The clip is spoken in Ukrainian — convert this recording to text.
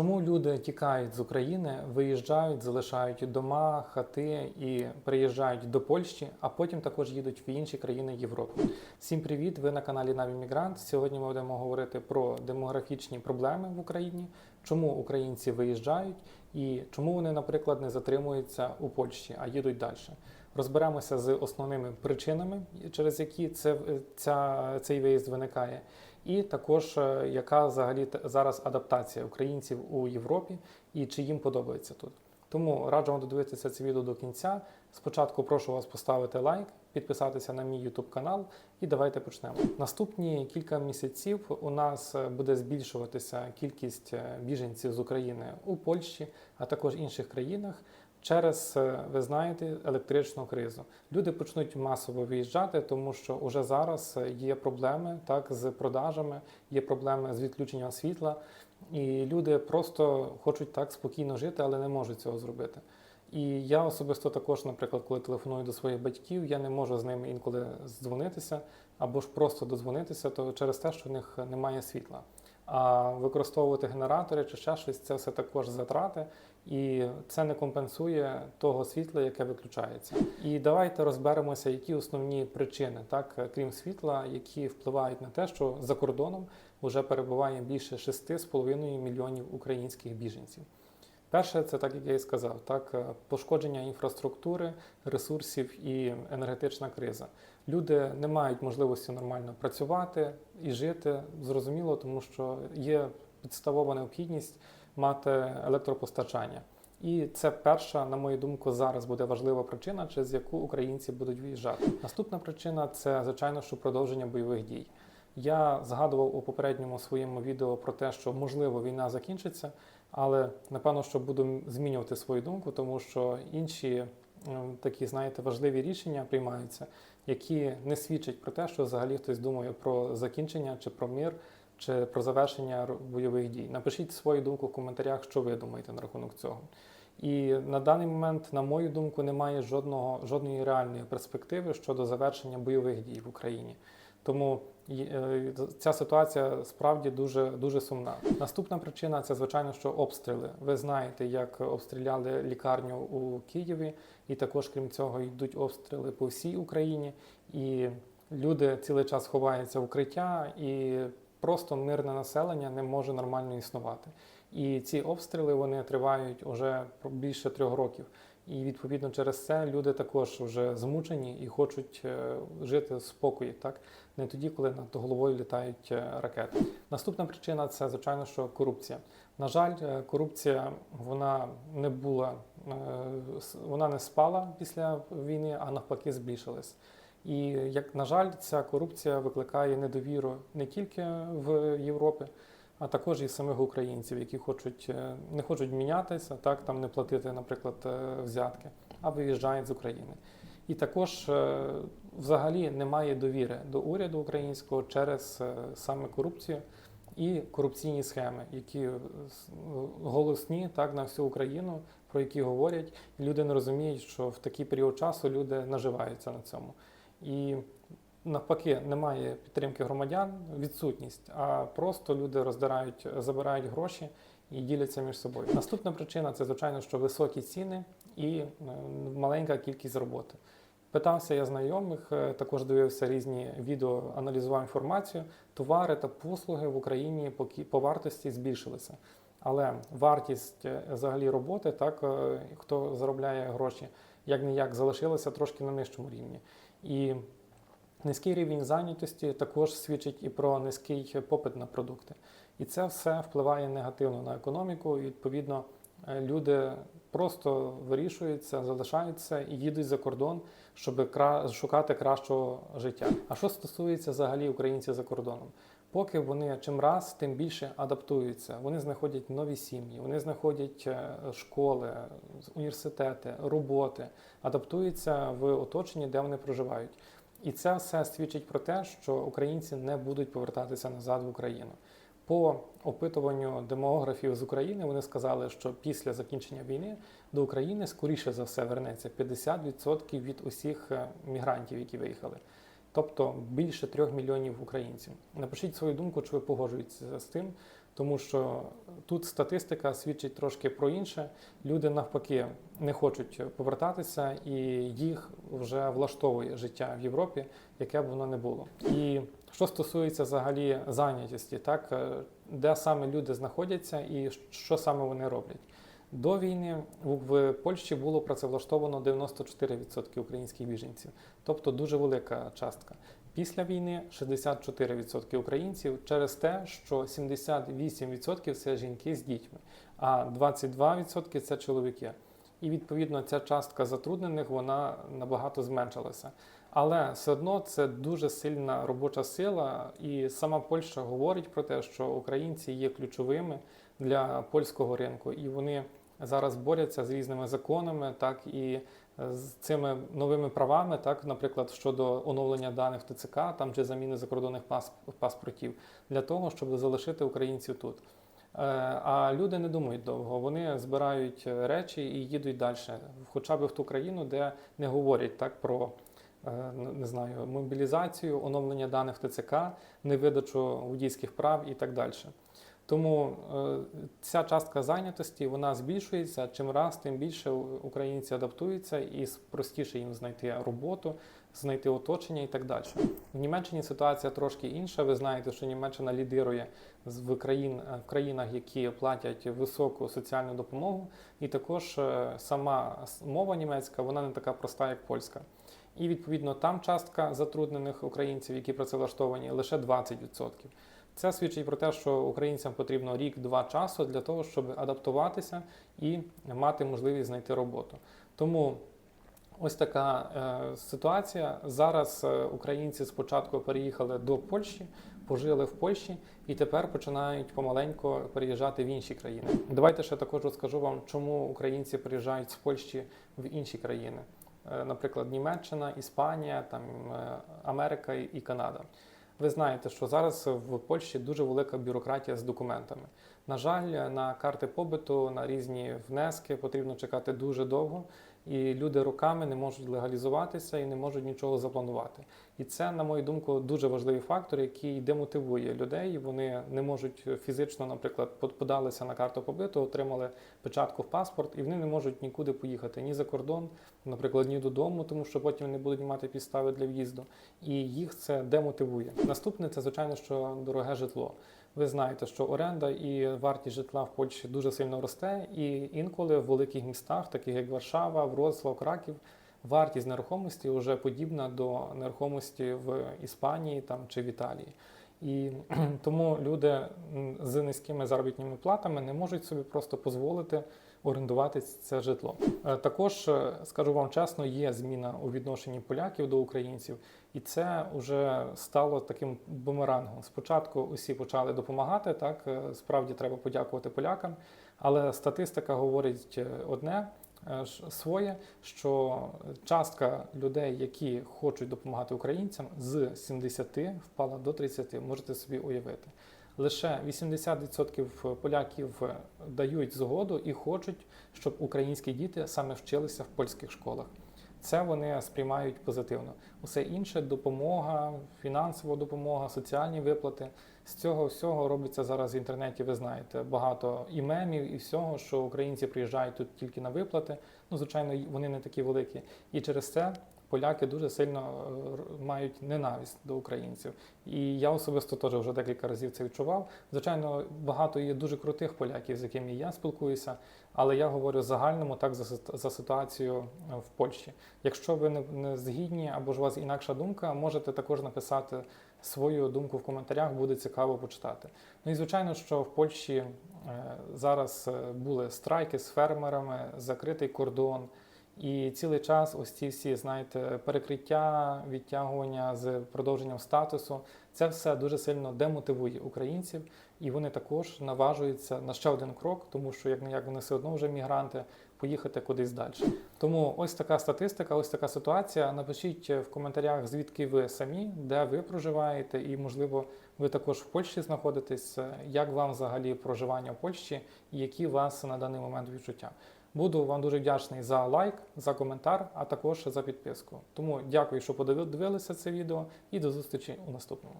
Чому люди тікають з України, виїжджають, залишають дома, хати і приїжджають до Польщі, а потім також їдуть в інші країни Європи? Всім привіт! Ви на каналі Наві Мігрант. Сьогодні ми будемо говорити про демографічні проблеми в Україні, чому українці виїжджають і чому вони, наприклад, не затримуються у Польщі, а їдуть далі. Розберемося з основними причинами, через які це, ця, цей виїзд виникає, і також е, яка взагалі зараз адаптація українців у Європі і чи їм подобається тут. Тому раджу вам додивитися це відео до кінця. Спочатку прошу вас поставити лайк, підписатися на мій YouTube канал і давайте почнемо. Наступні кілька місяців у нас е, буде збільшуватися кількість е, біженців з України у Польщі, а також інших країнах. Через, е, ви знаєте, електричну кризу люди почнуть масово виїжджати, тому що вже зараз е, є проблеми так з продажами, є проблеми з відключенням світла, і люди просто хочуть так спокійно жити, але не можуть цього зробити. І я особисто також, наприклад, коли телефоную до своїх батьків, я не можу з ними інколи здзвонитися або ж просто дозвонитися, то через те, що в них немає світла. А використовувати генератори чи ще щось це все також затрати, і це не компенсує того світла, яке виключається. І давайте розберемося, які основні причини, так крім світла, які впливають на те, що за кордоном вже перебуває більше 6,5 мільйонів українських біженців. Перше, це так як я і сказав, так е, пошкодження інфраструктури, ресурсів і енергетична криза. Люди не мають можливості нормально працювати і жити, зрозуміло, тому що є підставова необхідність мати електропостачання. І це перша, на мою думку, зараз буде важлива причина, через яку українці будуть виїжджати. Наступна причина це звичайно, що продовження бойових дій. Я згадував у попередньому своєму відео про те, що можливо війна закінчиться, але напевно, що буду змінювати свою думку, тому що інші такі, знаєте, важливі рішення приймаються, які не свідчать про те, що взагалі хтось думає про закінчення чи про мир, чи про завершення бойових дій. Напишіть свою думку в коментарях, що ви думаєте на рахунок цього. І на даний момент, на мою думку, немає жодного, жодної реальної перспективи щодо завершення бойових дій в Україні. Тому е, ця ситуація справді дуже, дуже сумна. Наступна причина це звичайно, що обстріли. Ви знаєте, як обстріляли лікарню у Києві, і також крім цього йдуть обстріли по всій Україні. І люди цілий час ховаються в укриття, і просто мирне населення не може нормально існувати. І ці обстріли вони тривають уже більше трьох років. І відповідно через це люди також вже змучені і хочуть е, жити в спокої, так не тоді, коли над головою літають е, ракети. Наступна причина це звичайно, що корупція. На жаль, е, корупція вона не була, вона не спала після війни, а навпаки збільшилась. І як на жаль, ця корупція викликає недовіру не тільки в Європі, а також і самих українців, які хочуть е, не хочуть мінятися, так там не платити, наприклад, е, взятки, а виїжджають з України. І також е, взагалі немає довіри до уряду українського через саме корупцію і корупційні схеми, які голосні так на всю Україну, про які говорять, люди не розуміють, що в такий період часу люди наживаються на цьому. І навпаки, немає підтримки громадян, відсутність, а просто люди роздирають, забирають гроші і діляться між собою. Наступна причина це звичайно, що високі ціни і е, маленька кількість роботи. Питався я знайомих, е, також дивився різні відео, аналізував інформацію. Товари та послуги в Україні по, вартості збільшилися. Але вартість е, взагалі роботи, так хто заробляє гроші, як не як залишилася трошки на нижчому рівні. І низький рівень зайнятості також свідчить і про низький попит на продукти. І це все впливає негативно на економіку. І відповідно е, люди просто вирішуються, залишаються і їдуть за кордон, щоб шукати кращого життя. А що стосується взагалі українців за кордоном? Поки вони чим раз, тим більше адаптуються. Вони знаходять нові сім'ї, вони знаходять е, школи, університети, роботи, адаптуються в оточенні, де вони проживають. І це все свідчить про те, що українці не будуть повертатися назад в Україну. По опитуванню демографів з України вони сказали, що після закінчення війни до України скоріше за все вернеться 50% від усіх е, мігрантів, які виїхали. Тобто більше трьох мільйонів українців. Напишіть свою думку, чи ви погоджуєтеся з тим, тому що тут статистика свідчить трошки про інше. Люди навпаки не хочуть повертатися, і їх вже влаштовує життя в Європі, яке б воно не було. І що стосується взагалі зайнятості, так е, де саме люди знаходяться і що саме вони роблять. До війни в Польщі було працевлаштовано 94% українських біженців, тобто дуже велика частка. Після війни 64% українців через те, що 78% це жінки з дітьми, а 22% це чоловіки. І відповідно ця частка затруднених вона набагато зменшилася. Але все одно це дуже сильна робоча сила, і сама Польща говорить про те, що українці є ключовими для польського ринку, і вони зараз борються з різними законами, так і з цими новими правами, так, наприклад, щодо оновлення даних ТЦК, там чи заміни закордонних паспортів, для того, щоб залишити українців тут. Е, А люди не думають довго, вони збирають е, речі і їдуть далі, хоча б в ту країну, де не говорять так про е, не знаю, мобілізацію, оновлення даних ТЦК, невидачу водійських прав і так далі. Тому е, ця частка зайнятості вона збільшується. Чим раз, тим більше українці адаптуються і простіше їм знайти роботу, знайти оточення і так далі. В Німеччині ситуація трошки інша. Ви знаєте, що Німеччина лідирує в, країн, е, в країнах, які платять високу соціальну допомогу, і також е, сама мова німецька вона не така проста, як польська. І відповідно там частка затруднених українців, які працевлаштовані, лише 20%. Це свідчить про те, що українцям потрібно рік-два часу для того, щоб адаптуватися і мати можливість знайти роботу. Тому ось така е, ситуація. Зараз е, українці спочатку переїхали до Польщі, пожили в Польщі і тепер починають помаленько переїжджати в інші країни. Давайте ще також розкажу вам, чому українці переїжджають з Польщі в інші країни. Е, Наприклад, Німеччина, Іспанія, там е, Америка і і Канада. Ви знаєте, що зараз в Польщі дуже велика бюрократія з документами. На жаль, на карти побиту, на різні внески потрібно чекати дуже довго, і люди роками не можуть легалізуватися і не можуть нічого запланувати. І це, на мою думку, дуже важливий фактор, який демотивує людей. Вони не можуть фізично, наприклад, под- подалися на карту побиту, отримали печатку в паспорт, і вони не можуть нікуди поїхати ні за кордон, наприклад, ні додому, тому що потім не будуть мати підстави для в'їзду. І їх це демотивує. Наступне це, звичайно, що дороге житло. Ви знаєте, що оренда і вартість житла в Польщі дуже сильно росте, і інколи в великих містах, таких як Варшава, Вроцлав, Краків, вартість нерухомості вже подібна до нерухомості в Іспанії там, чи в Італії. І тому люди з низькими заробітними платами не можуть собі просто дозволити орендувати це житло. Е, Також е, скажу вам чесно, є зміна у відношенні поляків до українців, і це вже стало таким бумерангом. Спочатку усі почали допомагати. Так е, справді треба подякувати полякам, але статистика говорить одне. Своє, що частка людей, які хочуть допомагати українцям, з 70 впала до 30, можете собі уявити. Лише 80% поляків е, дають згоду і хочуть, щоб українські діти саме вчилися в польських школах. Це вони сприймають позитивно. Усе інше допомога, фінансова допомога, соціальні виплати. З цього всього робиться зараз в інтернеті. Ви знаєте, багато і мемів, і всього, що українці приїжджають тут тільки на виплати. Ну, звичайно, вони не такі великі. І через це поляки дуже сильно е, мають ненависть до українців. І я особисто теж вже декілька разів це відчував. Звичайно, багато є дуже крутих поляків, з якими я спілкуюся, але я говорю загальному так за, ситуацію е, в Польщі. Якщо ви не, згідні або ж у вас інакша думка, можете також написати свою думку в коментарях, буде цікаво почитати. Ну і звичайно, що в Польщі е, зараз були страйки з фермерами, закритий кордон. І цілий час ось ці всі, знаєте, перекриття, відтягування з продовженням статусу, це все дуже сильно демотивує українців, і вони також наважуються на ще один крок, тому що як не як вони все одно вже мігранти, поїхати кудись далі. Тому ось така статистика, ось така ситуація. Напишіть в коментарях, звідки ви самі, де ви проживаєте, і можливо ви також в Польщі знаходитесь. Як вам взагалі проживання в Польщі, і які у вас на даний момент відчуття? Буду вам дуже вдячний за лайк, за коментар, а також за підписку. Тому дякую, що подивилися це відео, і до зустрічі у наступному.